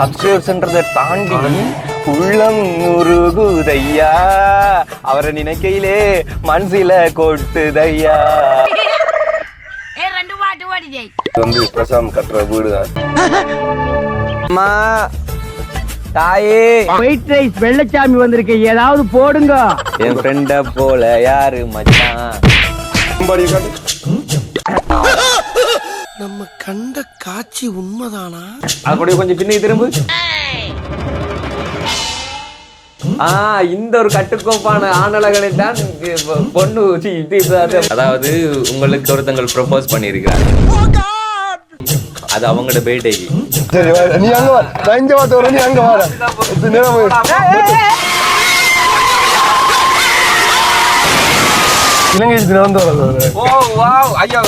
சப்ஸ்கிரிப்ஷன்றதை தாண்டி உள்ளம் உருகுதையா? அவரை நினைக்கையிலே மனசில கொட்டுதையா? வந்து பிரசாந்த் கட்டுற வீடு தான். அம்மா தாயே. ஒயிட் ரைஸ் வெள்ளச்சாமி வந்திருக்கு. ஏதாவது போடுங்க. என் ஃப்ரெண்ட போல யாரு மச்சான்? நம்ம கண்ட காட்சி உண்மைதானா? அப்படியே கொஞ்சம் பின்னுக்கு திரும்பு. ஆ இந்த ஒரு கட்டுக்கோப்பான ஆணழகனை தான் பொண்ணு அதாவது உங்களுக்கு ஒருத்தங்கள் ப்ரொபோஸ் பண்ணியிருக்கிறாங்க. அது அவங்களோட பேட்டைக்கு சரி வா, நீ அங்க வா. நான் இங்க வாத்த வர நீ அங்க போய். இலங்கை தினம் வந்து வர ஓ வாவ். ஐயா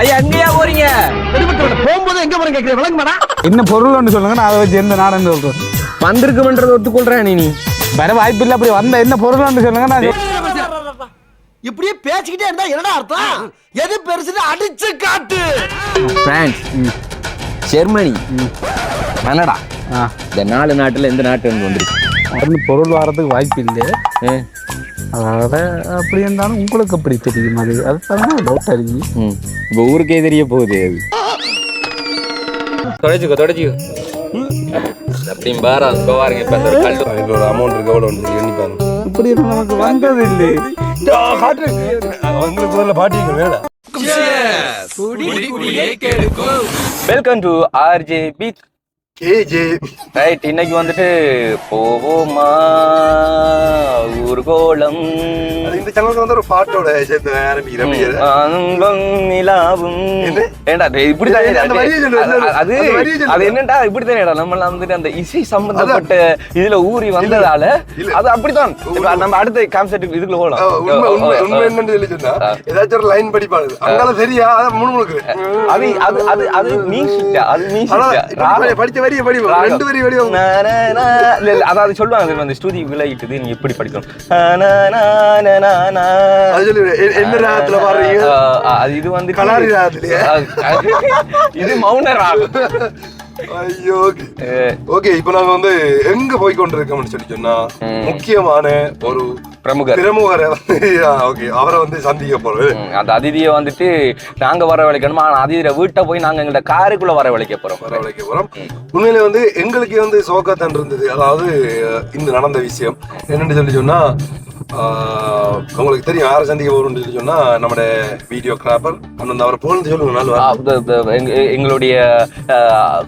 ஐயா எங்கேயா போறீங்க? போகும்போது எங்க போறேன் கேக்குறேன் விளங்குமாடா. என்ன பொருள் ஒன்று சொல்லுங்க நான் அதை வச்சு எந்த நாடுன்னு சொல்றேன். வந்திருக்குமன்றதை ஒத்துக்கொள்றேன் நீ வர வாய்ப்பு இல்லை அப்படி வந்த என்ன பொருள் ஒன்று சொல்லுங்க நான் இப்படியே பேசிக்கிட்டே இருந்தா என்னடா அர்த்தம்? எது பெருசுன்னு அடிச்சு காட்டு. France Germany Canada. ஆ. இந்த நாலு நாட்டுல எந்த நாட்டு வந்து வந்திருக்கு? பொருள் வரதுக்கு வாய்ப்பு இல்லை. அதோட அப்படி இருந்தாலும் உங்களுக்கு அப்படி தெரியும்? அது அதுதான் டவுட் இருக்கு. இப்ப ஊருக்கே தெரிய போகுது அது. தொடச்சிக்கோ தொடச்சிக்கோ அப்படியும் பாரு அங்க பாருங்க இப்ப அந்த ஒரு அமௌண்ட் இருக்கு எவ்வளோ ஒன்று எண்ணி பாருங்க. இப்படி நமக்கு வந்தது இல்லை. காட்டு. உங்களுக்கு முதல்ல பாட்டிங்க வேடா welcome to RJ beach right இன்னைக்கு வந்துட்டு போவோமா? ஊர்கோலம் இந்த சேனலுக்கு வந்து ஒரு பாட்டோட சேர்ந்து ஆரம்பிக்கிறேன். நிலாவும்? ஏண்டா சொல்லு, அது- அது என்னடா இப்படித்தானேடா நம்ம எல்லாம் வந்துட்டு அந்த இசை சம்பந்தப்பட்ட இதுல ஊறி வந்ததால. அது அப்படித்தான். நம்ம அடுத்த கான்செப்ட் இதுக்குள்ள ஆ, உண்மை என்னன்னு சொல்லி சொன்னா ஏதாச்சும் ஒரு லைன் படிப்பாங்க அங்கால சரியா? அதை முணுமுணுக்குது. அது அது அது அது மியூசிக்கா அது ஆனா மியூசிக்கா படிச்ச வரியை படி ரெண்டு வரி வரி இல்ல, அதாவது சொல்லுவாங்க அந்த ஸ்துதி விலகிட்டுது நீ எப்படி படிக்கணும்? என்ன ராகத்துல பாடுறீங்க? அது இது வந்து கலாரி ராகத்துலயா? இது மௌன ராகம். ஐயோ ஓகே. இப்போ நாங்க வந்து எங்க போய் கொண்டிருக்கோம்னு சொல்லி சொன்னா முக்கியமான ஒரு பிரமுகர். பிரமுகரை. வந்து ஓகே அவரை வந்து சந்திக்க போறோம் அந்த அதிதியை வந்துட்டு நாங்க வர வளைக்கணுமா ஆனா அதிதியில வீட்டை போய் நாங்க எங்கள்ட்ட காருக்குள்ள வர வளைக்க போறோம். வரவழைக்க போறோம். உண்மையிலே வந்து எங்களுக்கு வந்து சோகத்தான் இருந்தது அதாவது இந்த நடந்த விஷயம். என்னன்னு சொல்லி சொன்னா உங்களுக்கு தெரியும் யாரை சந்திக்க போறோம்னு சொல்லி சொன்னா நம்மட வீடியோ கிராப்பர் அந்த அவரை போலந்து சொல்லுங்க எங்களுடைய ஆ,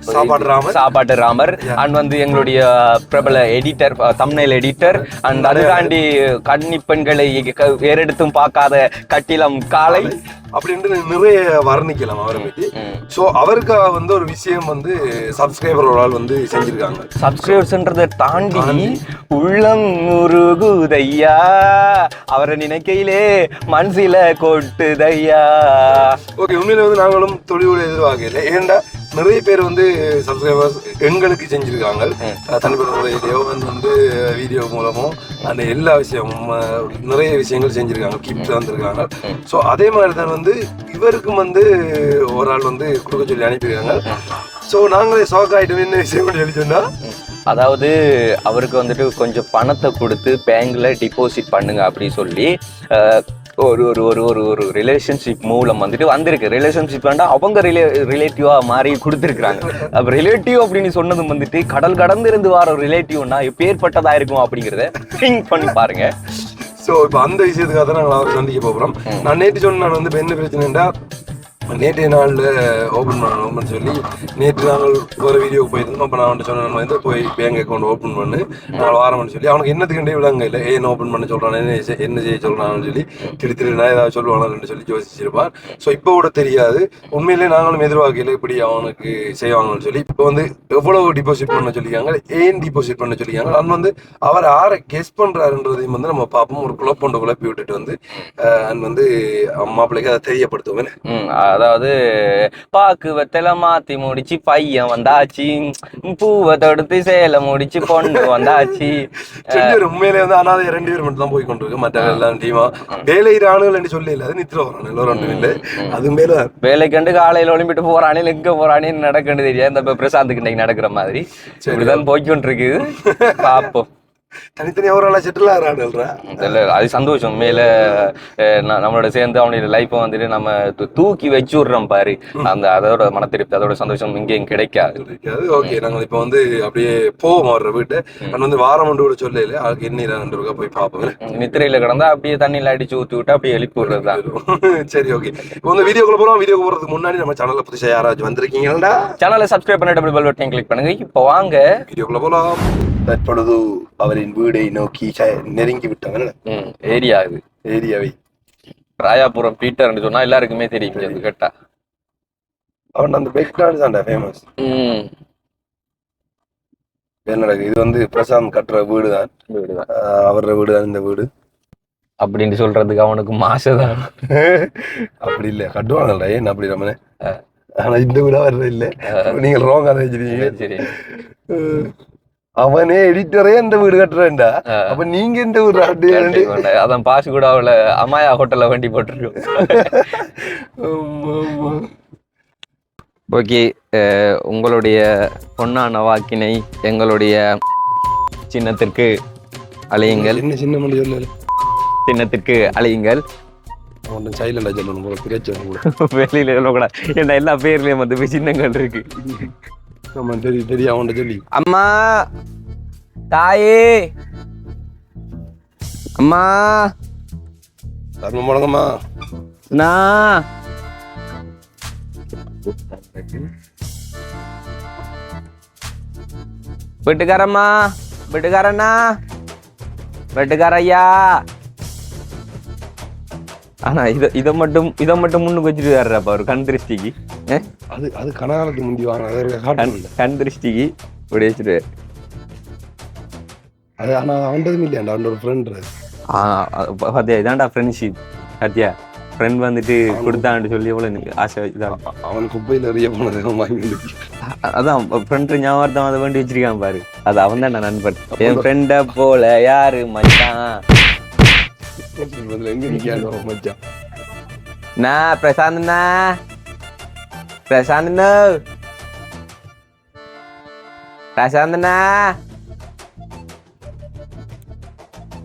சாப்பாட்டு ராமர். சாப்பாட்டு ராமர். அண்ட் வந்து எங்களுடைய பிரபல எடிட்டர் தம்னைல் எடிட்டர் அண்ட் அது தாண்டி கன்னி பெண்களை வேறெடுத்தும் பார்க்காத கட்டிலம் காலை. அப்படின்ட்டு நிறைய வர்ணிக்கலாம் அவரை பற்றி ஸோ அவருக்காக வந்து ஒரு விஷயம் வந்து சப்ஸ்கிரைபர் ஒரு ஆள் வந்து செஞ்சிருக்காங்க. சப்ஸ்கிரிப்ஷன்றதை தாண்டி உள்ளம் உருகுதையா அவரை நினைக்கையிலே மனசில கொட்டுதையா? ஓகே உண்மையில வந்து நாங்களும் தொழிலோட எதிர்பார்க்கல ஏன்டா நிறைய பேர் வந்து சப்ஸ்கிரைபர்ஸ் எங்களுக்கு செஞ்சிருக்காங்க. தனிப்பட்ட முறையிலேயோ வந்து வீடியோ மூலமோ அந்த எல்லா விஷயமும் நிறைய விஷயங்கள் செஞ்சிருக்காங்க. கிஃப்ட் வந்திருக்காங்க ஸோ அதே மாதிரி தான் வந்து இவருக்கும் வந்து ஒரு ஆள் வந்து கொடுக்க சொல்லி அனுப்பியிருக்காங்க. ஸோ நாங்களே ஷாக் ஆகிட்டோம் என்ன விஷயம் சொல்லி சொன்னா? அதாவது அவருக்கு வந்துட்டு கொஞ்சம் பணத்தை கொடுத்து பேங்க்ல டிபாசிட் பண்ணுங்க அப்படி சொல்லி ஒரு ஒரு ஒரு ஒரு ஒரு ரிலேஷன்ஷிப் மூலம் வந்துட்டு வந்திருக்கு. ரிலேஷன்ஷிப் வேண்டாம் அவங்க ரிலே ரிலேட்டிவாக மாறி கொடுத்துருக்குறாங்க. அப்போ ரிலேட்டிவ் அப்படின்னு சொன்னதும் வந்துட்டு கடல் கடந்து இருந்து வர ஒரு ரிலேட்டிவ்னா எப்பேற்பட்டதாக இருக்கும் அப்படிங்கிறத திங்க் பண்ணி பாருங்க. ஸோ இப்போ அந்த விஷயத்துக்காக தான் நாங்கள் சந்திக்க போகிறோம் நான் நேற்று சொன்ன நான் வந்து இப்போ என்ன பிரச்சனைண்டா நேற்றைய நாளில் ஓப்பன் பண்ணணும்னு சொல்லி நேற்று நாங்கள் ஒரு வீடியோ போயிருந்தோம். அப்போ நான் அவன்கிட்ட சொன்னேன் நான் வந்து போய் பேங்க் அக்கௌண்ட் ஓப்பன் பண்ணு? நாங்கள் வாரம்னு சொல்லி. அவனுக்கு என்னத்துக்கு விடாங்க இல்லை. ஏன் ஓப்பன் பண்ண சொல்கிறான் என்ன செய்- என்ன செய்ய சொல்கிறான்னு சொல்லி திரு திரு நான் ஏதாவது சொல்லுவானு சொல்லி யோசிச்சிருப்பான். ஸோ இப்போ கூட தெரியாது. உண்மையிலே நாங்களும் எதிர்பார்க்கல இப்படி அவனுக்கு செய்வாங்கன்னு சொல்லி. இப்போ வந்து எவ்வளவு டிபாசிட் பண்ண சொல்லியிருக்காங்க? ஏன் டிபாசிட் பண்ண சொல்லியிருக்காங்க? அது வந்து அவர் யாரை கெஸ் பண்றாருன்றதையும் வந்து நம்ம பார்ப்போம். ஒரு குழப்பம் குழப்பி விட்டுட்டு வந்து அண்ட் வந்து மாப்பிள்ளைக்கு அதை தெரியப்படுத்துவேன் அதாவது பாக்கு வெத்தலை மாத்தி முடிச்சு பையன் வந்தாச்சு. பூவை தொடுத்து சேலை முடிச்சு பொண்ணு வந்தாச்சு. உண்மையிலே வந்து அனாதை ரெண்டு பேர் மட்டும் தான் போய் கொண்டிருக்கு மற்ற எல்லாம் டீமா வேலை ஆணுகள் என்று சொல்லி இல்லை அது நித்திர வரான் எல்லோரும் இல்லை. அது மேல வேலைக்கு கண்டு காலையில ஒளிம்பிட்டு போறானே எங்க போறானே நடக்கணும் தெரியாது. இந்த பிரசாந்துக்கு இன்னைக்கு நடக்கிற மாதிரி. இப்படிதான் போய்க்கொண்டு இருக்குது பாப்போம் தனித்தனியா ஒரு ஆளா செட்டில் ஆகிறாடுல்றா இல்ல அது சந்தோஷம். மேல நம்மளோட சேர்ந்து அவனுடைய லைஃப்பை வந்துட்டு நம்ம தூக்கி வச்சு விடுறோம் பாரு அந்த அதோட மன திருப்தி அதோட சந்தோஷம் இங்கேயும் கிடைக்காது. ஓகே நாங்கள் இப்போ வந்து அப்படியே போவோம் வர்ற வீட்டை. நான் வந்து வாரம் ஒன்று கூட சொல்லல. அதுக்கு ரெண்டு ரூபா போய் பார்ப்போம். நித்திரையில கிடந்தா அப்படியே தண்ணியில அடிச்சு ஊத்தி விட்டு அப்படியே எழுப்பி விடுறது தான் சரி ஓகே இப்போ வந்து வீடியோக்குள்ள போறோம். வீடியோ போறதுக்கு முன்னாடி நம்ம சேனல்ல புதுசா யாராச்சும் வந்திருக்கீங்களா சேனலை சப்ஸ்கிரைப் பண்ணி டபுள் பெல் பட்டன் கிளிக் பண்ணுங்க. இப்போ வாங்க. வீடியோக்குள்ள போலாம். தற்பொழுது அவரின் வீடை நோக்கி நெருங்கி விட்டாங்க ம், ஏரியா இது. ஏரியாவை. ராயாபுரம் பீட்டர்னு சொன்னா எல்லாருக்குமே தெரியும் இருந்து கேட்டா. அவன் அந்த பேக்ரவுண்ட் தான்டா ஃபேமஸ் நடக்குது? இது வந்து பிரசாந்த் கட்டுற வீடு தான் வீடுதான் அவரோட வீடு தான் இந்த வீடு. அப்படின்னு சொல்றதுக்கு அவனுக்கு மாசதான். அப்படி இல்ல கட்டுவாங்கல்டா ஏன் அப்படி நம்ம? ஆனா இந்த வீடா வர்றது இல்ல. நீங்க ரோங்கா நினைச்சிருக்கீங்க சரி. அவனே எடிட்டரே இந்த வீடு கட்டுறேன்டா. அப்ப நீங்க இந்த வீடு கொண்டா. அதான் பாசு கூட அவளை அம்மாயா ஹோட்டல்ல வண்டி போட்டிருக்கோம். ஓகே உங்களுடைய பொன்னான வாக்கினை எங்களுடைய சின்னத்திற்கு அழையுங்கள். என்ன சின்ன மணி சொல்லல சின்னத்திற்கு கூட வெளியில சொல்லக்கூடாது. ஏன்னா எல்லா பேர்லயும் வந்து போய் சின்னங்கள் இருக்கு. நம்ம தெரியும் தெரியும் அவன்கிட்ட சொல்லி அம்மா தாயே. அம்மா. தர்மம் முடங்கம்மா நான் வீட்டுக்காரம்மா வீட்டுக்காரண்ணா. வீட்டுக்காரையா ஆனா இத இத மட்டும் இத மட்டும் முன்னுக்கு வச்சுட்டு வர்றப்ப ஒரு கண் திருஷ்டிக்கு? அது அது கனகாலத்துக்கு முந்தி வாங்க கண் திருஷ்டிக்கு இப்படி வச்சுட்டு அது ஆனா அவன்டதும் இல்லையாண்டா அவன் ஒரு ஃப்ரெண்ட் ஆ அது பா- பாத்தியா இதான்டா ஃப்ரெண்ட்ஷிப் பாத்தியா ஃப்ரெண்ட் வந்துட்டு கொடுத்தான்னு சொல்லி எவ்வளோ எனக்கு ஆசை இதான் அவன் குப்பையில எறிய போனது அதான் ஃப்ரெண்ட் ஞாபகம் அதை வேண்டி வச்சிருக்கான் பாரு அது அவன் தான் நண்பன் என் ஃப்ரெண்ட போல யாரு மச்சான் எங்க நிக்கானோ மச்சான் நான் பிரசாந்த்ண்ணா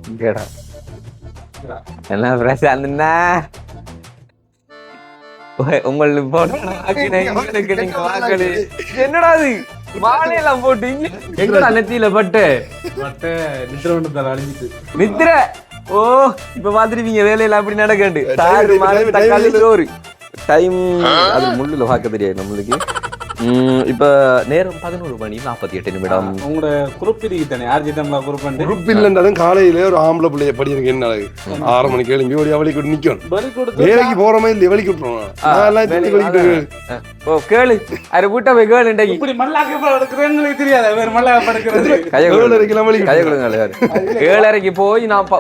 இங்கடா என்ன பிரசாந்த்ண்ணா உ- உங்களுக்கு உங்களுக்கு நீங்க வாக்களி. என்னடா அது மாலையெல்லாம் போட்டு எங்கடா நெத்தியில பட்டு? மட்ட நித்திர ஒன்று அழிஞ்சிட்டு. நித்திர ஓ இப்ப பாத்துருப்பீங்க வேலையில அப்படி நடக்கண்டு? time, தக்காளி. சோறு. டைம் அது முள்ளுல பார்க்க தெரியாது நம்மளுக்கு இப்ப நேரம் பதினோரு மணி நாற்பத்தி எட்டு நிமிடம் உங்களோட குரூப் இருக்குதானே ஆர்ஜி தமிழா குரூப் வந்து உறுப்பு இல்லைன்றாலும் காலையில ஒரு ஆம்பளை பிள்ளைய படி எனக்கு என்ன அழகு ஆறு மணிக்கு எழும்பி விட்டு நிக்கணும் பலி கொடுத்து வேலைக்கு போற மாதிரி இல்லை வெளிக்கு விட்டுருவான் நான் எல்லாம் ஓ கேளு. அது கூட்ட போய் கேளு இன்றைக்கு. இப்படி மல்லாக்க படுக்கிறேன்னு தெரியாத. வேற மல்லாக்க படுக்கிறது. கையை ஏழு கொடுங்க வரைக்கும் வெளிக்கு கையை கொடுங்க எல்லாரும். ஏழரைக்கு போய் நான்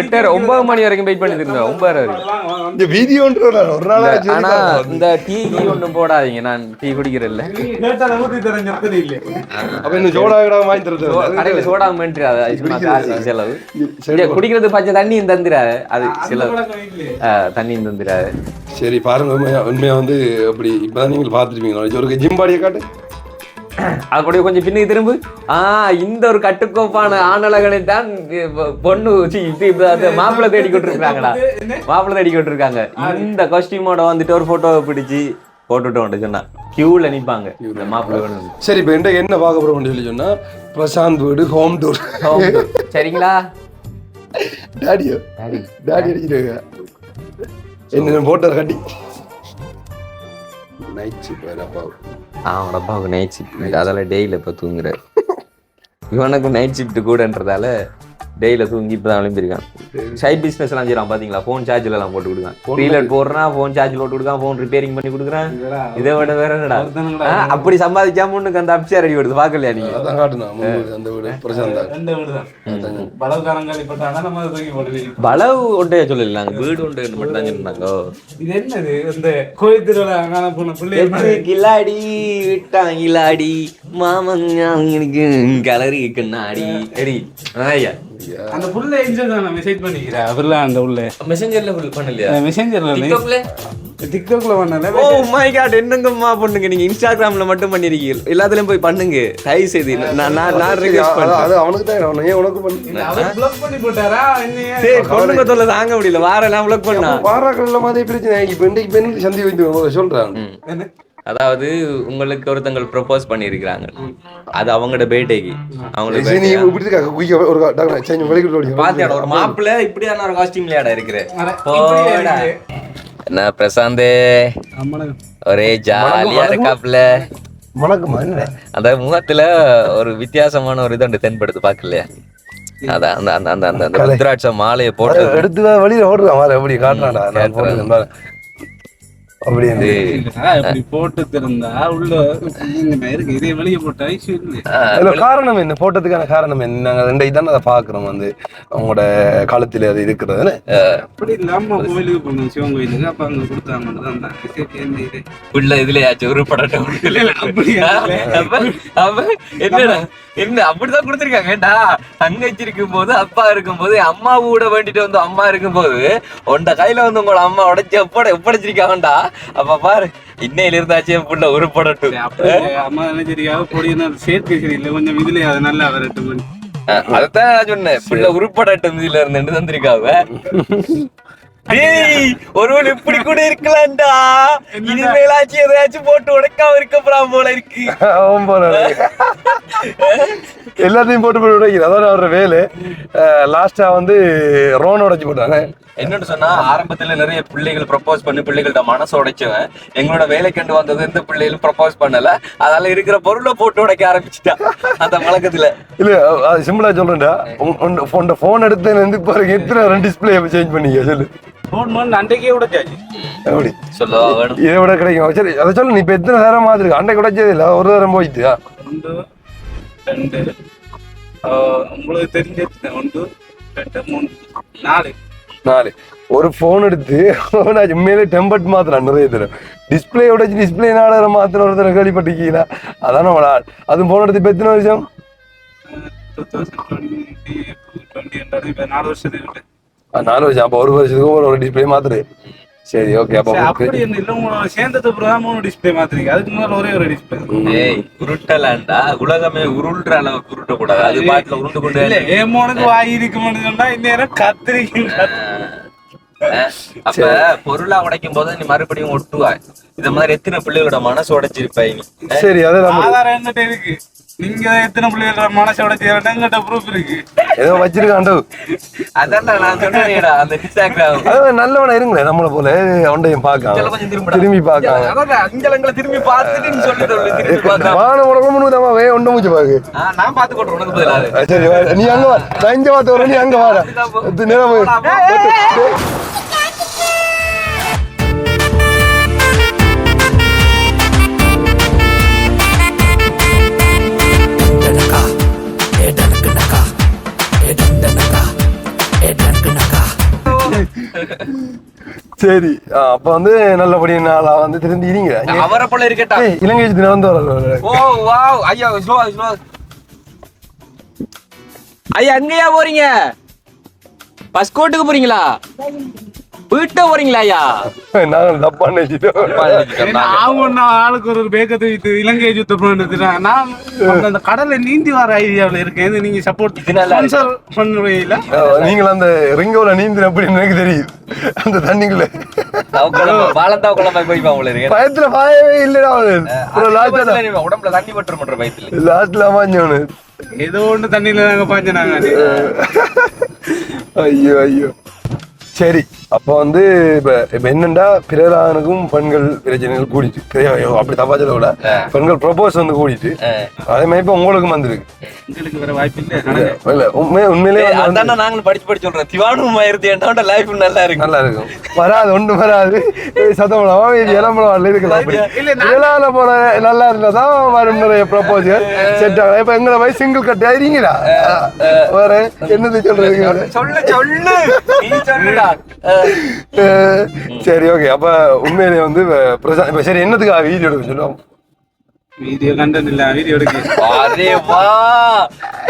எட்டரை ஒன்பது மணி வரைக்கும் வெயிட் பண்ணிட்டு இருந்தேன். ஒன்பது வரைக்கும். இந்த வீடியோன்ற ஒரு நாள் ஆனா இந்த டீ கீ ஒண்ணும் போடாதீங்க. நான் டீ குடிக்கிறேன்ல கேட்டால ஊத்தி தரேன் சத்தது இல்லை அப்ப இந்த சோடா கடா வாங்கி தரது கடையில சோடா காசு செலவு. குடிக்கிறது பச்சை தண்ணியும் தந்துடாது அது செலவு. தண்ணியும் தந்துடாது சரி பாருங்க உண்மையா உண்மையா வந்து அப்படி இப்பதான் நீங்க பாத்துருப்பீங்க ஒரு ஜிம் பாடியை காட்டு. அது கூட கொஞ்சம் பின்னுக்கு திரும்பு. ஆ இந்த ஒரு கட்டுக்கோப்பான ஆணழகனை தான் பொண்ணு மாப்பிள்ளை தேடி கொண்டிருக்காங்கடா மாப்பிள்ளை தேடி கொண்டிருக்காங்க. இந்த காஸ்டியூமோட வந்துட்டு ஒரு போட்டோவை பிடிச்சு போட்டுட்டோம் சொன்னா. கியூல நிப்பாங்க. மாப்பிள்ளை சரி இப்போ என்ன என்ன பார்க்க போறோம்னு சொல்லி சொன்னா பிரசாந்த் வீடு ஹோம் டூர் சரிங்களா? டாடியோ டாடி டாடி அடிச்சிருக்க என்ன போட்டார் கட்டி. நைட் ஷிப் அப்பாவுக்கு ஆ அவன் அப்பாவுக்கு நைட் ஷிஃப்ட் அதெல்லாம் டெய்லியில் இப்போ தூங்குறாரு. இவனுக்கு நைட் ஷிஃப்ட் கூடன்றதால டெய்ல தூங்கி இப்பதான் எழும்பியிருக்கான் சைட் எல்லாம் செய்யறான் பாத்தீங்களா? போன் சார்ஜ்ல எல்லாம் போட்டு கொடுக்கான். ரீலட் போடுறான் போன் சார்ஜ் போட்டு கொடுக்கான் போன் ரிப்பேரிங் பண்ணி கொடுக்குறான். இதை விட வேற என்னடா? அப்படி சம்பாதிக்காம ஒண்ணுக்கு அந்த அப்சர் அடி வருது பாக்கலையா நீங்க அதான் காட்டுனா முன்னாடி அந்த வீடு பிரசாந்த் தான். பலவு ஒன்றைய சொல்லலாம் வீடு ஒன்று மட்டும் தான் சொன்னாங்க. இது என்னது? இந்த கோயில் திருவிழா போன பிள்ளைங்க கில்லாடி விட்டான் கில்லாடி மாமன் எனக்கு கலரி கண்ணாடி எடி ஐயா. அந்த புள்ள என்ஜாய் தான் மெசேஜ் பண்ணிக்கிறா அவர்லாம் அந்த உள்ள. மெசஞ்சர்ல பண்ணலையா? மெசேஞ்சர்ல டிக்டாக்ல டிக்டாக்ல பண்ணல. ஓ மை காட் என்னங்கம்மா பண்ணுங்க? நீங்க இன்ஸ்டாகிராம்ல மட்டும் பண்ணிருக்கீங்க. எல்லாத்துலயும் போய் பண்ணுங்க. தயவு செய்து நான் நான் நான் ரிக்வெஸ்ட் பண்றேன். அது அவனுக்கு தான் அவன் ஏன் உனக்கு பண்ணி அவர் பிளாக் பண்ணி போட்டாரா? என்னைய சரி பொண்ணுங்க தொல்லை தாங்க முடியல. வார எல்லாம் ப்ளாக் பண்ணா வாராக்கள்ல மாதிரி பிரச்சனை. இப்ப இன்றைக்கு பெண் சந்தி வைத்து சொல்றாங்க. ம். அதாவது உங்களுக்கு ஒருத்தங்க ப்ரொபோஸ் பண்ணியிருக்கிறாங்க. அது அவங்களோட பேட்டைக்கு ஓடி பாத்தியாடா ஒரு மாப்பிள்ள இப்படியான ஒரு காஸ்டியூம் விளையாட இருக்கிற. என்ன பிரசாந்த்? ஒரே ஜாலியா இருக்காப்ல அந்த முகத்துல ஒரு வித்தியாசமான ஒரு இது தென்படுது பாக்கலையா அதான் அந்த அந்த அந்த அந்த ருத்ராட்ச மாலையை போட்டு எடுத்து வெளியில ஓடுறான் எப்படி காட்டுறான்டா. அப்படி போட்டு திறந்தா உள்ள இருக்கு இதே வெளியே போட்டா issue இல்லை அதுல காரணம் என்ன? போட்டதுக்கான காரணம் என்ன? நாங்க ரெண்டு இதான அதை பாக்குறோம் வந்து. அவங்களோட காலத்துல அது இருக்கிறது அப்படி இல்லாம கோயிலுக்கு போனோம் சிவன் கோயிலுக்கு. அப்ப அங்க கொடுத்தாங்க தான் அப்படியா? என்னடா? என்ன அப்படிதான் கொடுத்துருக்காங்க. ஏண்டா? தங்கச்சி இருக்கும் போது அப்பா இருக்கும் போது அம்மா கூட வேண்டிட்டு வந்து அம்மா இருக்கும் போது உண்ட கையில வந்து உங்களோட அம்மா உடைச்சு ஒப்படை ஒப்படைச்சிருக்காங்கடா அப்ப பாரு இன்னையில இருந்தாச்சு புள்ள உருப்படட்டும். அம்மா நினைச்சிருக்காக பொடியா சேர்த்து சரியில்லை கொஞ்சம் இதுலயே அது நல்லா வரட்டும் அதைத்தான் நான் சொன்னேன். பிள்ளை உருப்படட்டும் இதுல இருந்து தந்திருக்காவ? ஒருவன் இப்படி கூட இருக்கலாம்டா. இனிமேலாச்சும் எதையாச்சும் போட்டு உடைக்காம இருக்க போறான் போல இருக்கு. எல்லாத்தையும் போட்டு போட்டு உடைக்கிறார் அதான் அவரோட வேலை. லாஸ்டா வந்து ரோன் உடைச்சு போட்டாங்க. என்னன்னு சொன்னா ஆரம்பத்துல நிறைய பிள்ளைகள் ப்ரப்போஸ் பண்ணி பிள்ளைகள்ட்ட மனசு உடைச்சவன். எங்களோட வேலை கண்டு வந்தது எந்த பிள்ளைகளும் ப்ரப்போஸ் பண்ணல. அதால இருக்கிற பொருளை போட்டு உடைக்க ஆரம்பிச்சுட்டா அந்த பழக்கத்துல. இல்ல அது சிம்பிளா சொல்றேன்டா. உன் போன் எடுத்து இருந்து பாருங்க எத்தனை ரெண்டு டிஸ்பிளே சேஞ்ச் பண்ணீங்க சொல்லு. அன்றைக்கே உடைச்சாச்சு. எப்படி சொல்லவா வேணும். இதை விட கிடைக்கும். சரி அதை சொல்லு நீ இப்ப எத்தனை நேரம் மாதிரி அன்றைக்கு உடைச்சது இல்ல ஒரு நேரம் போயிட்டு. ரெண்டு. உங்களுக்கு தெரிஞ்ச? ஒன்று ரெண்டு மூணு நாலு. நாலு. ஒரு போன் எடுத்து உண்மையிலே டெம்பர்ட் மாத்திரம் நிறைய தரம் டிஸ்பிளே உடைச்சு டிஸ்பிளே நாடக மாத்திரம் ஒரு தடவை கேள்விப்பட்டிருக்கீங்களா? அதான் நம்ம ஆள். அது போன் எடுத்து இப்ப எத்தனை வருஷம்? நாலு வருஷத்துக்கு நாலு வருஷம். அப்ப ஒரு வருஷத்துக்கு ஒரு ஒரு டிஸ்பிளே மாத்துரு சரி ஓகே அப்ப உங்களுக்கு- அப்படி என்ன இல்லை உங்களோட சேர்ந்தது அப்புறம் தான் மூணு டிஸ்பிளே மாத்திருக்கீங்க அதுக்கு முன்னாடி ஒரே ஒரு டிஸ்பிளே ஏய் உருட்டலாண்டா. உலகமே உருள்ற அளவுக்கு உருட்ட கூடாது அது பாட்டுல உருண்டு கொண்டு இல்ல என் மோனுக்கு வாய் இருக்குமென்னு சொன்னா இந்நேரம் கத்திரிக்கீங்க அப்ப பொருளா உடைக்கும் போது நீ மறுபடியும் ஒட்டுவா இந்த மாதிரி எத்தனை பிள்ளைகளோட மனசு உடைச்சிருப்பாய் சரி அதை நம்ம ஆதாரம் என்கிட்ட இருக்கு நீங்க எத்தனை பிள்ளைகளோட மனசோட செய்யறேன் எங்கிட்ட ப்ரூஃப் இருக்கு. ஏதோ வச்சிருக்காண்டோ? அதான் நான் சொன்னேன்டா அந்த இன்ஸ்டாகிராம் அதான் நல்லவனா இருங்களே நம்மள போல. கொஞ்சம் திரும்பிடா. திரும்பி அதான் அஞ்சலங்களை திரும்பி பார்த்துட்டு நீ சொல்லி சொல்லு திரும்பி பார்க்காம. வான உலகம் முழுவதுமா வே ஒன்று மூச்சு பாக்கு. நான் உனக்கு பதிலா சரி வா. நீ அங்க வா. நான் இங்க நீ அங்க நேரம் போய். சரி அப்ப வந்து நல்லபடியா நாளா வந்து திரும்பி இருங்க. அவரை போல இருக்கட்டா இலங்கை சுத்தி நடந்து வர ஓ வாவ். ஐயா ஸ்லோ ஸ்லோ ஐயா எங்கயா போறீங்க? பஸ்கோட்டுக்கு போறீங்களா? வீட்டை போறீங்களா ஐயா? நாங்கள் தப்பா நினைச்சிட்டோம் அவங்க ஆளுக்கு ஒரு பேக்க தூக்கிட்டு இலங்கை யுத்த பண்ணிட்டுறாங்க நான் அந்த- கடல்ல நீந்தி வர ஐடியாவில் இருக்கேன். நீங்க சப்போர்ட். ஸ்பான்சர் பண்ணுவீங்களா? நீங்கள் அந்த ரிங்கோல நீந்தின அப்படின்னு எனக்கு தெரியுது. அந்த தண்ணிக்குள்ள. பயத்துல பாயவே இல்லடா உடம்புல தண்ணி பற்ற பண்ற பயத்துல. லாஸ்ட்ல அமாஞ்சவனு ஏதோ ஒண்ணு தண்ணியில நாங்க பாஞ்சனாங்க. ஐயோ ஐயோ. சரி. அப்போ வந்து இப்ப இப்ப என்னண்டா பிரதானுக்கும் பெண்கள் பிரச்சனைகள் ஐயோ, அப்படி தப்பா சொல்ல பெண்கள் ப்ரொபோஸ் வந்து கூடிட்டு. அதே மாதிரி இப்ப உங்களுக்கும் வந்திருக்கு. உங்களுக்கு வேற வாய்ப்பு இல்லை இல்ல உண்மை உண்மையிலேயே வந்து- வந்து அதான் நாங்களும் படிச்சு படிச்சு சொல்றோம். திவானும் ஆயிரத்தி என்னோட லைஃப் நல்லா இருக்கு? நல்லா இருக்கும். வராது ஒண்ணு வராது. சத்தமிழமா இளம்பழம் இருக்கலாம் அப்படி. இதனால போல நல்லா இருந்தா தான் வரும் நிறைய ப்ரொபோசல் செட் ஆகலாம் இப்ப எங்களை போய் சிங்கிள் கட் ஆயிருங்களா வேற என்னது சொல்றீங்க சொல்லு சொல்லு. நீ சொல்லுடா. அஹ், சரி ஓகே அப்ப உண்மையிலேயே வந்து இப்ப பிரசா- இப்ப சரி என்னதுக்காக வீடியோ எடுக்க சொல்லுவோம் வீடியோ கண்டென்ட் இல்ல வீடியோ எடுக்க. அரே வா!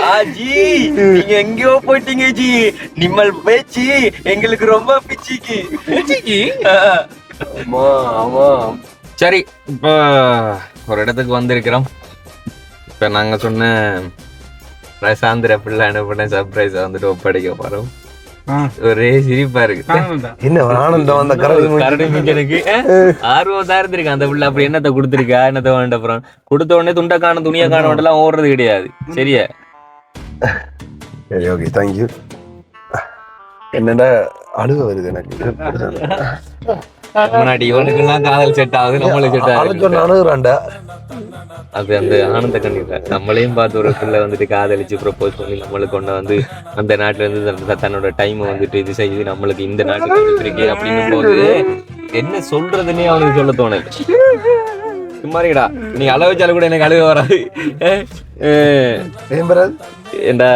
ஆஜி நீங்க எங்கேயோ போயிட்டீங்க ஜி. நிம்மல் பேச்சு எங்களுக்கு ரொம்ப பிச்சிக்கு. பிச்சிக்கு? ஆமா ஆமா. சரி இப்போ ஒரு இடத்துக்கு வந்திருக்கிறோம். இப்போ நாங்க சொன்ன பிரசாந்திர பிள்ளை அனுப்பின சர்ப்ரைஸ் வந்துட்டு ஒப்படைக்க போறோம். ஒரே சிரிப்பா இருக்கு. என்ன ஆனந்தம் அந்த கரடி மூஞ்சி. கரடி மிஞ்சனுக்கு ஆர்வம் இருந்திருக்கு அந்த பிள்ளை. அப்படி என்னத்தை கொடுத்துருக்கா? என்னத்தை வேண்ட அப்புறம்? கொடுத்த உடனே துண்டை காணும் துணியை காணும் எல்லாம் ஓடுறது கிடையாது. சரியா? சரி ஓகே தேங்க்யூ என்னடா அழுக வருது எனக்கு? முன்னாடி இவனுக்கெல்லாம் காதல் செட் ஆகுது நம்மளுக்கு செட் அதை ஆகுது அழுகுறான்டா. அது அந்த ஆனந்த கண்ணீர் நம்மளையும் பார்த்து ஒரு பிள்ளை வந்துட்டு காதலிச்சு ப்ரப்போஸ் பண்ணி நம்மளுக்கு கொண்டு வந்து அந்த நாட்டுல இருந்து தன் தன்னோட டைமை வந்துட்டு இது செய்து நம்மளுக்கு இந்த நாட்டுக்கு அனுப்பிச்சிருக்கு அப்படின்னும் போது என்ன சொல்றதுன்னே அவனுக்கு சொல்ல தோணல. சும்மாரிடா நீ அளவு வச்சாலும் கூட எனக்கு அழுக வராது. ஏண்டா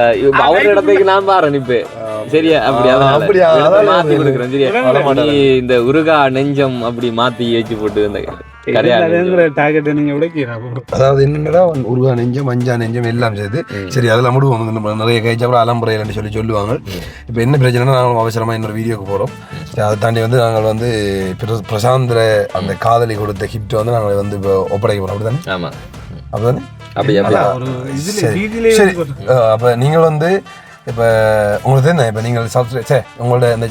அவர் இடத்துக்கு நான் பாறேன் இப்ப. சரியா? அப்படி மாத்தி கொடுக்குறேன் சரியா? இந்த உருகா நெஞ்சம் அப்படி மாத்தி ஏற்றி போட்டு இந்த அதாவது என்னடா உருவா நெஞ்சம் மஞ்சா நெஞ்சம் எல்லாம் சேர்த்து சரி அதெல்லாம் முடிவோம் நம்ம நிறைய கழிச்சு அப்புறம் அலம்புறையிலன்னு சொல்லி சொல்லுவாங்க. இப்போ என்ன பிரச்சனைனா நாங்கள் அவசரமா இன்னொரு வீடியோக்கு போகிறோம் அதை தாண்டி வந்து நாங்கள் வந்து பிர- பிரசாந்திர அந்த காதலி கொடுத்த ஹிட் வந்து நாங்கள் வந்து இப்போ ஒப்படைக்க போகிறோம் அப்படிதானே? ஆமா. அப்படிதானே? சரி. அப்ப நீங்கள் வந்து இப்ப உங்களுக்கு என்ன இப்ப நீங்கள் சப்ஸ்கிரைப் சே உங்களோட இந்த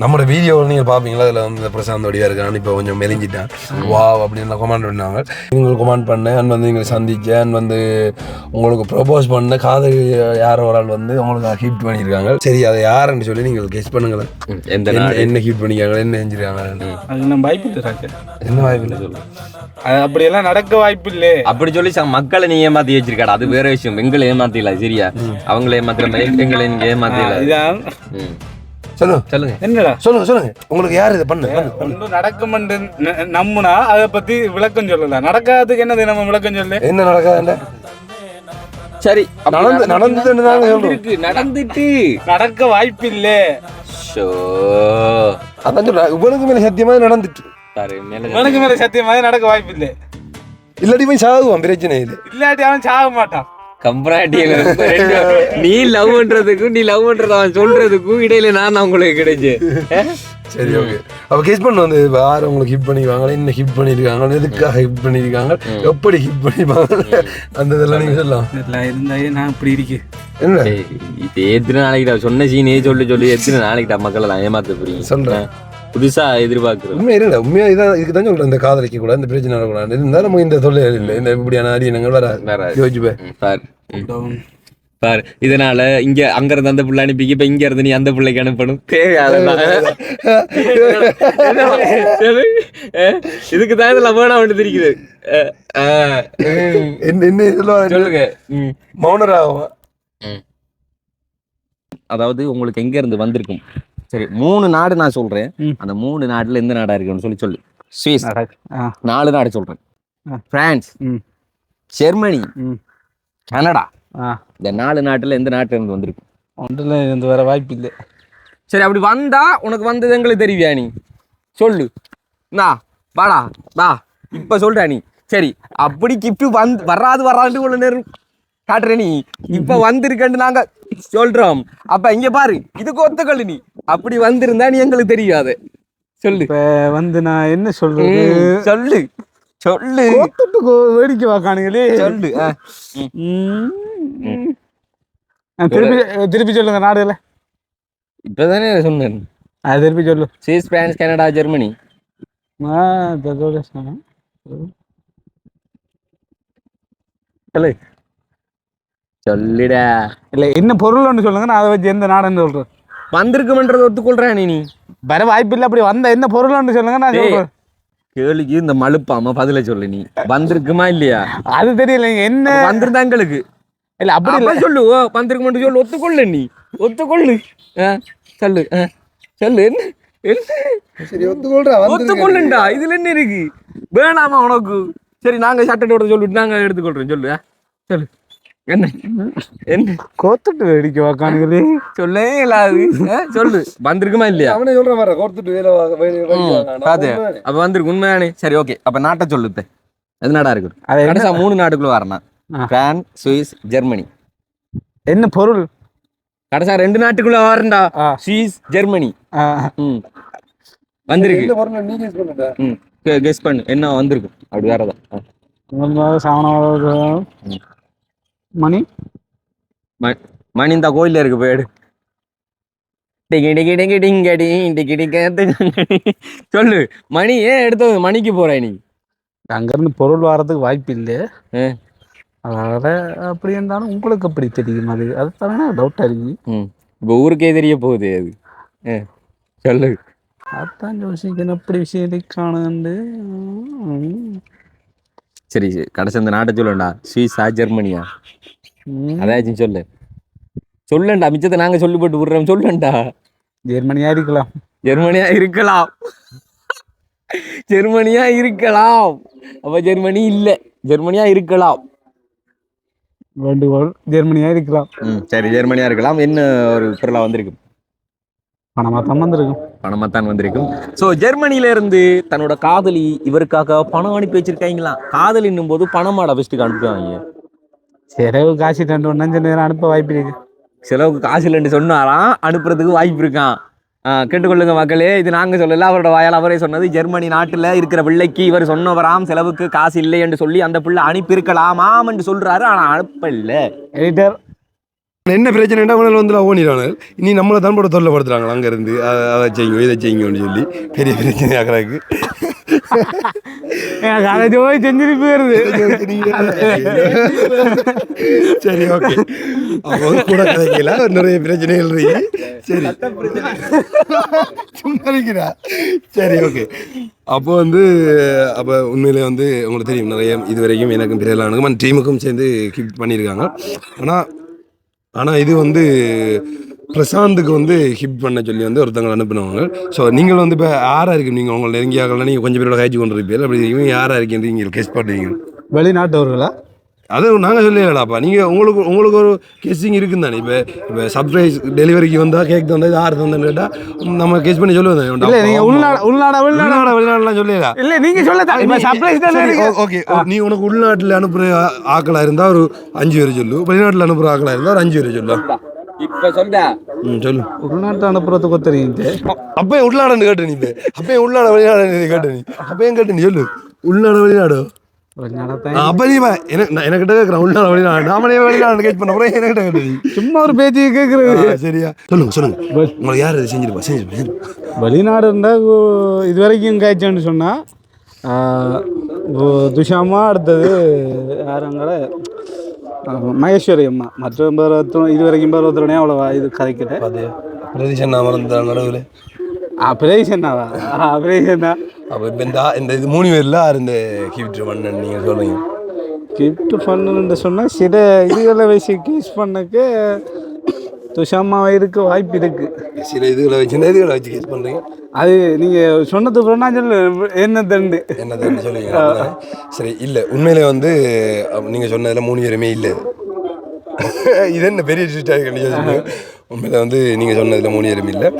நம்மளோட வீடியோ நீங்கள் பார்ப்பீங்களா? அதில் வந்து இந்த பிரசாந்த் வடிவா இருக்கான் இப்போ கொஞ்சம் மெலிஞ்சிட்டான். வா அப்படின்னு கமெண்ட் பண்ணாங்க நீங்கள் கமெண்ட் பண்ண அண்ட் வந்து நீங்கள் சந்திச்ச அண்ட் வந்து உங்களுக்கு ப்ரொபோஸ் பண்ண காதல் யாரோ ஒரு ஆள் வந்து உங்களுக்கு ஹிட் பண்ணியிருக்காங்க. சரி அதை யாருன்னு சொல்லி நீங்கள் கெஸ் பண்ணுங்களேன். எந்த என்ன ஹிட் பண்ணிருக்காங்க என்ன செஞ்சிருக்காங்க? அது வாய்ப்பு இல்லை என்ன வாய்ப்பு சொல்லு. அது அப்படியெல்லாம் நடக்க வாய்ப்பு இல்லை. அப்படி சொல்லி ச- மக்களை நீ ஏமாத்தி வச்சிருக்காடா. அது வேற விஷயம். எங்களை ஏமாத்தில சரியா? அவங்கள ஏமாத்துற மாதிரி எங்களை நீங்க ஏமாத்தில. சொல்லுங்க சொல்லுங்க. என்னடா? சொல்லுங்க சொல்லுங்க. உங்களுக்கு யார் இதை பண்ணு ஒன்றும் நடக்குமென்று ந- நம்புனா அதை பத்தி விளக்கம் சொல்லலாம் நடக்காததுக்கு என்னது நம்ம விளக்கம் சொல்லு? என்ன நடக்காதுல்ல சரி நடந்து நடந்ததுன்னு தாங்க சொல்றோம். நடந்துட்டு. நடக்க வாய்ப்பு இல்லை ஷோ. அதான் சொல்றேன். இவனுக்கு மேல சத்தியமா நடந்துட்டு பாரு மேல இவனுக்கு மேல சத்தியமாக நடக்க வாய்ப்பு இல்லை இல்லாட்டி போய் சாகுவான் பிரச்சனை இல்லை. இல்லாட்டி அவன் சாக மாட்டான். கம்பராட்டியில நீ லவ் பண்றதுக்கும் நீ லவ் பண்றது அவன் சொல்றதுக்கும் இடையில நான் உங்களுக்கு கிடைச்சு சரி ஓகே அப்ப கெஸ் பண்ண வந்து யார் உங்களுக்கு ஹிட் பண்ணிருக்காங்க என்ன ஹிட் பண்ணிருக்காங்க எதுக்காக ஹிட் பண்ணிருக்காங்க எப்படி ஹிட் பண்ணிருப்பாங்க அந்த இதெல்லாம் நீங்க சொல்லலாம். இதில் இருந்தாயே நான் இப்படி இருக்கேன் என்ன? இது எத்தனை நாளைக்குடா? சொன்ன சீனே சொல்லி சொல்லி. எத்தனை நாளைக்குடா? மக்களை நான் ஏமாத்த புரியும் சொல்றேன். புதுசா எதிர்பார்க்கிறோம் உண்மை இல்லை உண்மையா இதான் இதுக்கு தான் சொல்றேன் இந்த காதலிக்க கூட இந்த பிரச்சனை வரக்கூடாது. இருந்தா நம்ம இந்த தொல்லை இல்லை. இந்த இப்படியான அடியனங்கள் வர வராது. பாரு. ம். பாரு. இதனால இங்க அங்க இருந்து அந்த புள்ள அனுப்பி இப்ப இங்க இருந்து நீ அந்த பிள்ளைக்கு அனுப்பணும். இதுக்கு தான் இதெல்லாம் வேணாம் ஒன்று தெரிக்குது. என்ன சொல்லுங்க. மௌனராகும் அதாவது உங்களுக்கு எங்க இருந்து வந்திருக்கும்? சரி மூணு நாடு நான் சொல்றேன். அந்த மூணு நாட்டுல எந்த நாடா இருக்குன்னு சொல்லி சொல்லு. சுவிஸ். நாலு நாடு சொல்றேன். பிரான்ஸ். ஜெர்மனி. கனடா. இந்த நாலு நாட்டுல எந்த நாட்டுல இருந்து வந்திருக்கும் ஒன்றில் இருந்து வர வாய்ப்பு இல்லை. சரி அப்படி வந்தா உனக்கு வந்தது எங்களுக்கு தெரிவியா நீ? சொல்லு. நான் வாடா வா. இப்ப சொல்ற நீ. சரி அப்படி கிஃப்ட் வந்து வராது வராது உள்ள நேரம் காட்டுற நீ. இப்ப வந்திருக்கன்னு நாங்க சொல்றோம். அப்ப இங்க பாரு இதுக்கு ஒத்துக்கொள்ளு நீ. அப்படி வந்திருந்தா நீ எங்களுக்கு தெரியாது. சொல்லு. இப்போ வந்து நான் என்ன சொல்றது? சொல்லு. சொல்லு. கோத்துட்டு வேடிக்கை பார்க்கானுங்களே. சொல்லு திருப்பி திருப்பி சொல்லுங்க நாடுல இப்பதானே சொன்னேன். அது திருப்பி சொல்லு. சுவிஸ் பிரான்ஸ் கனடா ஜெர்மனி சொல்லுடா. இல்லை என்ன பொருள் ஒன்று சொல்லுங்க நான் அதை வச்சு எந்த நாடுன்னு சொல்றேன். வந்திருக்குமன்றதை ஒத்துக்கொள்றேன் நீ. நீ வர வாய்ப்பு இல்லை அப்படி வந்த என்ன பொருள்னு சொல்லுங்க நான் டேய், சொல்றேன். கேள்விக்கு இந்த மழுப்பாம பதில சொல்லு நீ. வந்திருக்குமா இல்லையா? அது தெரியல என்ன? வந்திருந்தா எங்களுக்கு. இல்ல அப்படி சொல்லு ஓ வந்திருக்க மட்டும் சொல்லு ஒத்துக்கொள்ளு நீ. ஒத்துக்கொள்ளு. சொல்லு சொல்லு என்ன என்ன? சரி ஒத்துக்கொள்றா ஒத்துக்கொள்ளுண்டா இதுல என்ன இருக்கு? வேணாமா உனக்கு. சரி நாங்க சட்டத்தோட சொல்லிட்டு நாங்க எடுத்துக்கொள்றோம் சொல்லு? சொல்லு. என்ன? என்ன? கோத்துட்டு வேடிக்கை வாக்கானுங்களே சொல்லே இல்லாது? சொல்லு. வந்திருக்குமா இல்லையா? அவனே சொல்ற மாதிரி கோர்த்துட்டு வேலை உண்மையானே. அப்ப வந்திருக்கு உண்மையானே? சரி ஓகே. அப்ப நாட்டை சொல்லு இப்ப. எது நாடா இருக்கு? அது கடைசா மூணு நாட்டுக்குள்ள வரணும் ஆ. France Swiss Germany. என்ன பொருள்? கடைசா ரெண்டு நாட்டுக்குள்ள வரண்டா. Swiss Germany. வந்திருக்கு. இந்த பொருளை நீ guess பண்ணுடா. ம். கெஸ் பண்ணு. என்ன வந்திருக்கும் அப்படி வேறதான் ஆ. மணி? மணி இந்த கோயில்ல இருக்கு போயிடு டிகி டிகி டிகி டிங்கடி டிகி டிகி டிங்கடி. சொல்லு மணி ஏன் எடுத்தது மணிக்கு போற நீ? அங்கிருந்து பொருள் வர்றதுக்கு வாய்ப்பு இல்லை. அதனால அப்படி இருந்தாலும் உங்களுக்கு அப்படி தெரியும்? அது அதுதானே டவுட்டா இருக்கு. ம். இப்போ ஊருக்கே தெரிய போகுது அது. சொல்லு. அதான் யோசிக்கணும் அப்படி விஷயத்தை காணுண்டு சரி கடைசி அந்த நாட்டை சொல்லண்டா சுவிஸா ஜெர்மனியா? அதாச்சும் சொல்லு. சொல்லண்டா மிச்சத்தை நாங்க சொல்லி போட்டு விடுறோம். சொல்லண்டா. ஜெர்மனியா இருக்கலாம். ஜெர்மனியா இருக்கலாம். ஜெர்மனியா இருக்கலாம். அப்ப ஜெர்மனி இல்ல. ஜெர்மனியா இருக்கலாம். வேண்டுகோள். ஜெர்மனியா இருக்கலாம். சரி ஜெர்மனியா இருக்கலாம். என்ன ஒரு பொருளா வந்திருக்கு? பணமா தான் வந்திருக்கும். பணமாத்தான் வந்திருக்கும். ஸோ ஜெர்மனில இருந்து தன்னோட காதலி இவருக்காக பணம் அனுப்பி வச்சிருக்காங்களாம் காதலின்னும் போது பணமாடா பெஸ்ட்டுக்கு அனுப்புவாங்க. செலவு காசு ரெண்டு ஒன்று அனுப்ப வாய்ப்பு இருக்கு. செலவுக்கு காசு இல்லைன்னு சொன்னாராம் அனுப்புறதுக்கு வாய்ப்பு இருக்கான் கேட்டுக்கொள்ளுங்க மக்களே இது நாங்க சொல்லல அவரோட வாயால் அவரே சொன்னது. ஜெர்மனி நாட்டுல இருக்கிற பிள்ளைக்கு இவர் சொன்னவராம் செலவுக்கு காசு இல்லை என்று சொல்லி அந்த பிள்ளை அனுப்பியிருக்கலாமாம் என்று சொல்றாரு ஆனா அனுப்பல. எடிட்டர் என்ன பிரச்சனைடா உணவு வந்து ஓனிடாங்க இனி நம்மளை தான் போட தொல்லைப்படுத்துறாங்க அங்க இருந்து அ- அதை செய்யுங்க இதை செய்யுங்கன்னு சொல்லி பெரிய பிரச்சனை ஆகிறாக்கு அதை போய் செஞ்சிருப்பு வருது. சரி ஓகே. அப்போ கூட கதைக்கல நிறைய பிரச்சனைகள் இருக்கு. சரி. சும்மா சரி ஓகே. அப்போ வந்து அப்போ உண்மையிலே வந்து உங்களுக்கு தெரியும் நிறைய இது வரைக்கும் எனக்கும் பிரியலானுக்கும் அந்த டீமுக்கும் சேர்ந்து கிஃப்ட் பண்ணியிருக்காங்க. ஆனால் ஆனால் இது வந்து பிரசாந்துக்கு வந்து ஹிப் பண்ண சொல்லி வந்து ஒருத்தவங்க அனுப்பினவங்க. ஸோ நீங்கள் வந்து இப்போ யாராக இருக்கு நீங்கள் உங்களை நெருங்கியாகலாம் நீங்கள் கொஞ்சம் பேரோட காய்ச்சி கொண்டு இருப்பீங்க அப்படி இவங்க யாராக இருக்கீங்க நீங்கள் கெஸ்ட் பண்ணுறீங்க வெளிநாட்டவர்களா? அது நாங்கள் சொல்லலடாப்பா நீங்கள் உங்களுக்கு உங்களுக்கு ஒரு கெஸ்ஸிங் இருக்குன்னு தானே இப்போ? இப்போ சர்ப்ரைஸ் டெலிவரிக்கு வந்தால் கேக் வந்தால் யார் தந்தேன்னு கேட்டால் நம்ம கெஸ் பண்ணி சொல்லுவோம் இல்ல நீங்க உள்நாட உள்நாட வெளிநாடு வெளிநாடுலாம் சொல்லலாம் இல்ல நீங்க சொல்ல சர்ப்ரைஸ் ஓகே. நீ உனக்கு உள்நாட்டில் அனுப்புகிற ஆக்களா இருந்தால் ஒரு அஞ்சு பேர் சொல்லு. வெளிநாட்டில் அனுப்புகிற ஆக்களா இருந்தால் ஒரு அஞ்சு பேர் சொல்லு. இப்ப சொல்ல ம் சொல்லு. உள்நாட்டு அனுப்புறதுக்கு தெரியுது அப்பயே உள்நாடுன்னு கேட்டு நீ இப்போ. அப்பயே உள்நாடு வெளிநாடு கேட்டு நீ. அப்பயும் கேட்டு நீ சொல்லு. உள்நாடு வெளிநாடு? கேட்குறேன் உள்நாடு வெளிநாடு நாமளே வெளிநாடு கேட் பண்ண போகிறேன் என்கிட்ட கேட்டு சும்மா ஒரு பேச்சு கேக்குறது. ஆ, சரியா. சொல்லுங்க சொல்லுங்க. உங்களுக்கு யார் இது செஞ்சிருப்பா செஞ்சிருப்பா வெளிநாடு இருந்தால் இது வரைக்கும் காய்ச்சேன்னு சொன்னா ஆஹ், ஓ- துஷாமா அடுத்தது யாருங்கிற மகேஸ்வரி அம்மா. மற்ற இது வரைக்கும் பருவத்தோடனே அவ்வளோ இது கதைக்கிட்ட அது பிரதீஷன் நான் நடுவில். அப்ரேஷனாவா அப்ரேஷனா அப்போ இப்போ இந்த இந்த இது மூணு பேரில் இந்த கிஃப்ட் பண்ண நீங்கள் சொல்லுங்க கிஃப்ட் பண்ணுன்னு சொன்னால் சில இதுகளை வச்சு கீஸ் பண்ணக்கு இருக்க வாய்ப்பு இருக்கு. சில இதுகளை வச்சு இதுகளை வச்சு கேஸ் பண்ணுறீங்க அது நீங்கள் சொன்னது அப்புறம் நான் சொல்லு என்ன தண்டு என்னது சொல்லுங்க அவ்வளவுதானே? சரி இல்லை. உண்மையிலே வந்து நீங்கள் சொன்னதில் மூணு பேருமே இல்லை. இது என்ன பெரிய ட்விஸ்டாக உண்மையில வந்து நீங்கள் சொன்னதில் மூணு பேரும் இல்லை.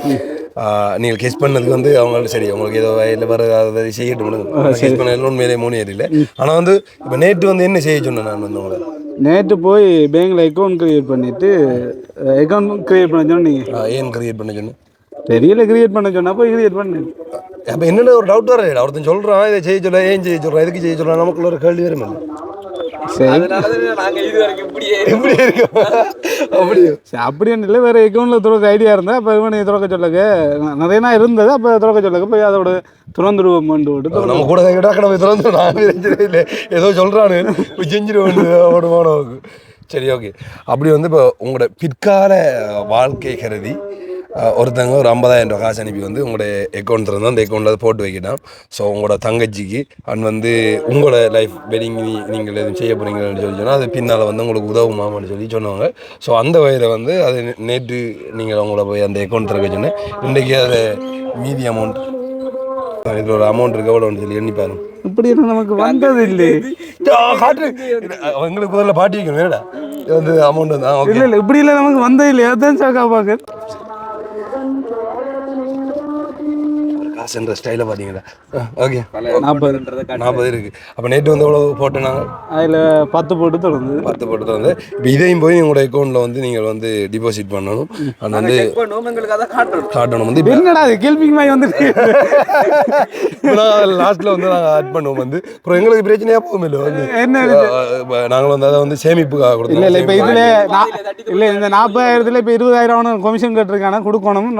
நீங்கள் கெஸ் பண்ணதுக்கு வந்து அவங்கள்ட்ட சரி அவங்களுக்கு ஏதோ வயலில் வர அதை செய்யட்டும் கெஸ் பண்ணதில் உண்மையிலே மூணு இல்லை. ஆனால் வந்து இப்போ நேற்று வந்து என்ன செய்ய சொன்னேன் நான் வந்து உங்களை? நேற்று போய் பேங்க்ல அக்கௌண்ட் கிரியேட் பண்ணிட்டு அக்கௌண்ட் கிரியேட் பண்ண சொன்னீங்க ஏன் கிரியேட் பண்ண சொன்னேன்? தெரியல கிரியேட் பண்ண சொன்னா போய் கிரியேட் பண்ணு அப்போ என்னென்ன ஒரு டவுட் வர ஒருத்தன் சொல்கிறான் இதை செய்ய சொல்ல ஏன் செய்ய சொல்கிறான் எதுக்கு செய்ய சொல்கிறான் நமக்குள்ள ஒரு கேள்வி வரும் அப்படியே. சரி அப்படி இல்லை வேற அக்கௌண்ட்ல துறக்க ஐடியா இருந்தா அப்போ இவனை துறக்க சொல்லுங்க நிறைய நாள் இருந்தது அப்போ துறக்க சொல்லுங்க போய் அதோட துறந்துடுவோம் விட்டு நம்ம கூட கிட்ட கடமை திறந்து நான் இல்லை. ஏதோ சொல்கிறானு போய் செஞ்சிருவோம் சரி ஓகே அப்படி வந்து இப்போ உங்களோட பிற்கால வாழ்க்கை கருதி ஒருத்தங்க ஒரு ஐம்பதாயிரம் ரூபா காசு அனுப்பி வந்து உங்களோட அக்கௌண்ட் இருந்தால் அந்த அக்கௌண்ட்டில் போட்டு வைக்கிட்டான் ஸோ உங்களோட தங்கச்சிக்கு அண்ட் வந்து உங்களோட லைஃப் வெட்டிங் நீங்கள் எதுவும் செய்ய போகிறீங்கன்னு சொல்லி சொன்னால் அது பின்னால் வந்து உங்களுக்கு உதவுமாமான்னு சொல்லி சொன்னாங்க. ஸோ அந்த வகையில் வந்து அது நேற்று நீங்கள் உங்களோட போய் அந்த அக்கௌண்ட் இருக்க சொன்னேன். இன்றைக்கி அது மீதி அமௌண்ட் இதில் ஒரு அமௌண்ட் இருக்கு எவ்வளோன்னு சொல்லி எண்ணி பாருங்க. இப்படி நமக்கு வந்தது இல்லை காட்டு. எங்களுக்கு முதல்ல பாட்டி வைக்கணும் வந்து அமௌண்ட் ஓகே இல்ல இல்ல இப்படி இல்லை நமக்கு வந்தது இல்லை அதான் சாக்கா பாக்க காசுன்ற ஸ்டைலை பார்த்தீங்களா ஓகே நாற்பது நாற்பது இருக்கு. அப்போ நேற்று வந்து எவ்வளோ நாங்கள் அதில் பத்து போட்டு தொடர்ந்து. பத்து போட்டு வந்து இப்போ இதையும் போய் உங்களோட அக்கௌண்ட்டில் வந்து நீங்கள் வந்து டிபாசிட் பண்ணணும். அது வந்து காட்டணும். வந்து என்னடா அது கேள்விக்கு மாதிரி வந்துட்டு லாஸ்ட்டில் வந்து நாங்கள் ஆட் பண்ணுவோம் வந்து. அப்புறம் எங்களுக்கு பிரச்சனையாக போகும் இல்லை வந்து. என்ன நாங்கள் வந்து அதை வந்து சேமிப்புக்காக இல்ல இல்ல இப்ப கொடுத்தோம் இதுல இல்ல இந்த நாற்பதாயிரத்துல இப்ப இருபதாயிரம் கமிஷன் கட்டிருக்கான கொடுக்கணும்.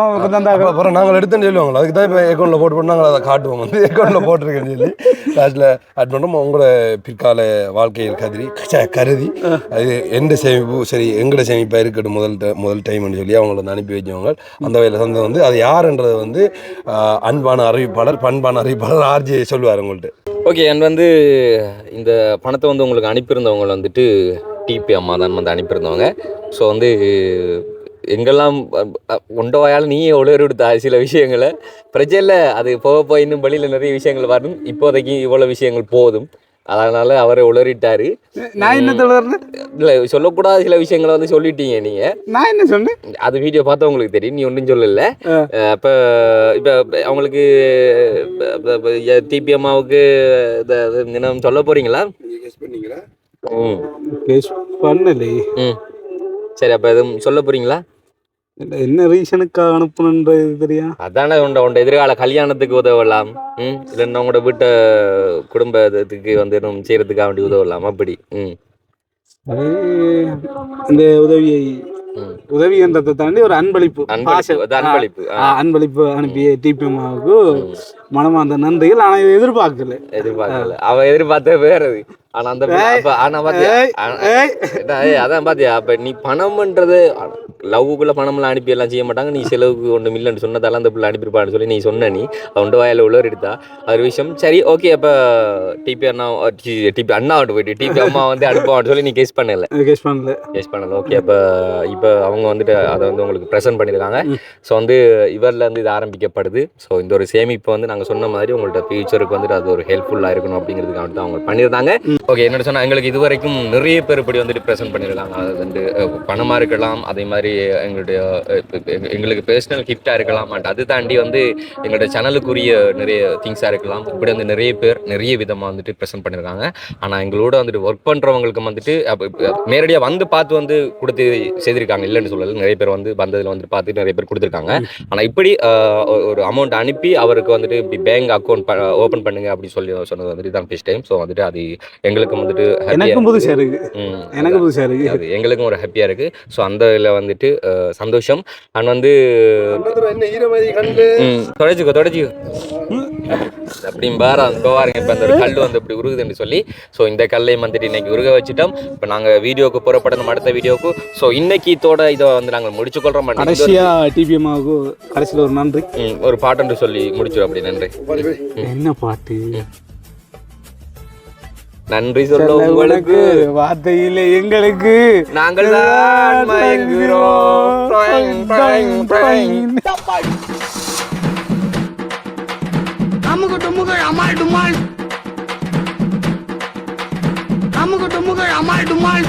அப்புறம் நாங்கள் எடுத்தேன்னு சொல்லுவாங்களா அதுக்கு தான் இப்போ அக்கௌண்ட்டில் போட்டு போட்டு நாங்கள் அதை காட்டுவோம். வந்து அக்கௌண்ட்டில் போட்டிருக்கேன்னு சொல்லி. லாஸ்ட்டில் ஆட் பண்ணுறோம் உங்களோட பிற்கால வாழ்க்கையில் கதிரி கருதி அது எந்த சேமிப்பு சரி எங்கட சேமிப்பாக இருக்கட்டும் முதல் முதல் டைம்னு சொல்லி அவங்கள வந்து அனுப்பி வச்சவங்க அந்த வகையில் வந்து வந்து அது யாருன்றது வந்து அன்பான அறிவிப்பாளர் பண்பான அறிவிப்பாளர் ஆர்ஜி சொல்லுவார் உங்கள்கிட்ட ஓகே அண்ட் வந்து இந்த பணத்தை வந்து உங்களுக்கு அனுப்பியிருந்தவங்க வந்துட்டு டிபி அம்மா தான் வந்து அனுப்பியிருந்தவங்க. ஸோ வந்து எங்கெல்லாம் உண்ட வாயால் நீயே உளறுடுத்தா சில விஷயங்களை. பிரச்சனை இல்லை அது போக போக இன்னும் வழியில் நிறைய விஷயங்கள் வரும் இப்போதைக்கு இவ்வளோ விஷயங்கள் போதும். அதனால் அவரை உளறிட்டாரு. நான் என்ன இல்லை சொல்லக்கூடாத சில விஷயங்களை வந்து சொல்லிட்டீங்க நீங்கள் நான் என்ன சொன்னேன் அது வீடியோ பார்த்தா உங்களுக்கு தெரியும். நீ ஒன்றும் சொல்லல. அப்போ இப்போ அவங்களுக்கு டிபி அம்மாவுக்கு சொல்ல போறீங்களா? ம். பேஸ் பண்ணலே ம். சரி அப்போ எதுவும் சொல்ல போறீங்களா? என்ன ரீசனுக்காக அனுப்பணுன்றது தெரியா? அதானே உண்ட உண்ட எதிர்கால கல்யாணத்துக்கு உதவலாம். ம் இல்லைன்னா உங்களோட வீட்டை குடும்பத்துக்கு வந்து இன்னும் செய்யறதுக்காக வேண்டி உதவலாம் அப்படி. ம். இந்த உதவியை ம். உதவி என்றதை தாண்டி ஒரு அன்பளிப்பு அன்பளிப்பு அன்பளிப்பு அனுப்பிய டிபிஎம்மாவுக்கு மனமார்ந்த நன்றிகள் ஆனால் எதிர்பார்க்கல. எதிர்பார்க்கல. அவ எதிர்பார்த்த வேற அது. ஆனா அந்த ஆனா பாத்தியா? அதான் பாத்தியா? அப்ப நீ பணம்ன்றது லவ்வுக்குள்ள பணம்லாம் அனுப்பி எல்லாம் செய்ய மாட்டாங்க. நீ செலவுக்கு ஒன்று மில்லன்னு சொன்னதால அந்த பிள்ளை அனுப்பியிருப்பான்னு சொல்லி நீ சொன்ன நீ. அவன் வாயில உள்ளவர் எடுத்தா. அது ஒரு விஷயம். சரி ஓகே அப்ப டிபி அண்ணா டிபி அண்ணாவிட்டு போயிட்டு டிபி அம்மா வந்து அனுப்புவான்னு சொல்லி நீ கேஸ் பண்ணல. கேஸ் பண்ணல. கேஸ் பண்ணல. ஓகே அப்ப இப்போ அவங்க வந்துட்டு அதை வந்து உங்களுக்கு ப்ரெசென்ட் பண்ணியிருக்காங்க. ஸோ வந்து இவரில் இருந்து இது ஆரம்பிக்கப்படுது. ஸோ இந்த ஒரு சேமிப்பு வந்து நாங்கள் சொன்ன மாதிரி உங்கள்ட்ட ஃபியூச்சருக்கு வந்துட்டு அது ஒரு ஹெல்ப்ஃபுல்லாக இருக்கணும் அப்படிங்கிறதுக்காக வந்துட்டு அவங்க பண்ணியிருந்தாங்க. ஓகே என்னோட சொன்னால் எங்களுக்கு இது வரைக்கும் நிறைய பேர் இப்படி வந்துட்டு ப்ரெசென்ட் பண்ணியிருக்காங்க அது வந்து பணமாக பணமா இருக்கலாம் அதே மாதிரி எங்களுடைய எங்களுக்கு பர்சனல் கிஃப்டாக இருக்கலாம் அண்ட் அது தாண்டி வந்து எங்களுடைய சேனலுக்குரிய நிறைய திங்ஸாக இருக்கலாம். இப்படி வந்து நிறைய பேர் நிறைய விதமாக வந்துட்டு ப்ரெசென்ட் பண்ணியிருக்காங்க ஆனால் எங்களோட வந்துட்டு ஒர்க் பண்ணுறவங்களுக்கு வந்துட்டு நேரடியாக வந்து பார்த்து வந்து கொடுத்து செய்திருக்காங்க. இல்லைன்னு சொல்லல நிறைய பேர் வந்து வந்ததில் வந்துட்டு பார்த்துட்டு நிறைய பேர் கொடுத்துருக்காங்க. ஆனால் இப்படி ஒரு அமௌண்ட் அனுப்பி அவருக்கு வந்துட்டு இப்படி பேங்க் அக்கௌண்ட் ஓப்பன் பண்ணுங்க அப்படின்னு சொல்லி சொன்னது வந்துட்டு தான் ஃபஸ்ட் டைம் ஸோ வந்துட்டு அது எங்களுக்கு வந்துட்டு எனக்கும் இருக்கு. புதுசா இருக்கு. ம், எனக்கு புதுசா இருக்கு. அது எங்களுக்கும் ஒரு ஹாப்பியாக இருக்குது ஸோ அந்த இதில் வந்துட்டு சந்தோஷம். அண்ட் வந்து தொடச்சிக்கோ தொடச்சிக்கோ. அப்படியும் பாரு பாருங்க இப்போ அந்த ஒரு கல் வந்து இப்படி உருகுதுன்னு சொல்லி. ஸோ இந்த கல்லையும் வந்துட்டு இன்னைக்கு உருக வச்சுட்டோம். இப்போ நாங்கள் வீடியோக்கு புறப்படணும் அடுத்த வீடியோக்கு ஸோ இன்னைக்கு இதோட இதை வந்து நாங்கள் முடிச்சுக்கொள்கிறோம் and இந்த ஒரு- கடைசியா டிபிஎம்மாவுக்கு கடைசியில் ஒரு நன்றி. ஒரு பாட்டுன்னு சொல்லி முடிச்சிடும் அப்படி நன்றி. என்ன பாட்டு? நன்றி சொல்ல உங்களுக்கு. வார்த்தையில எங்களுக்கு. நாங்கள் தான் மயங்குகிறோம். Prank, prank, prank. அமுகு டுமுகு அமால் டுமால். அமுகு டுமுகு அமால் டுமால்.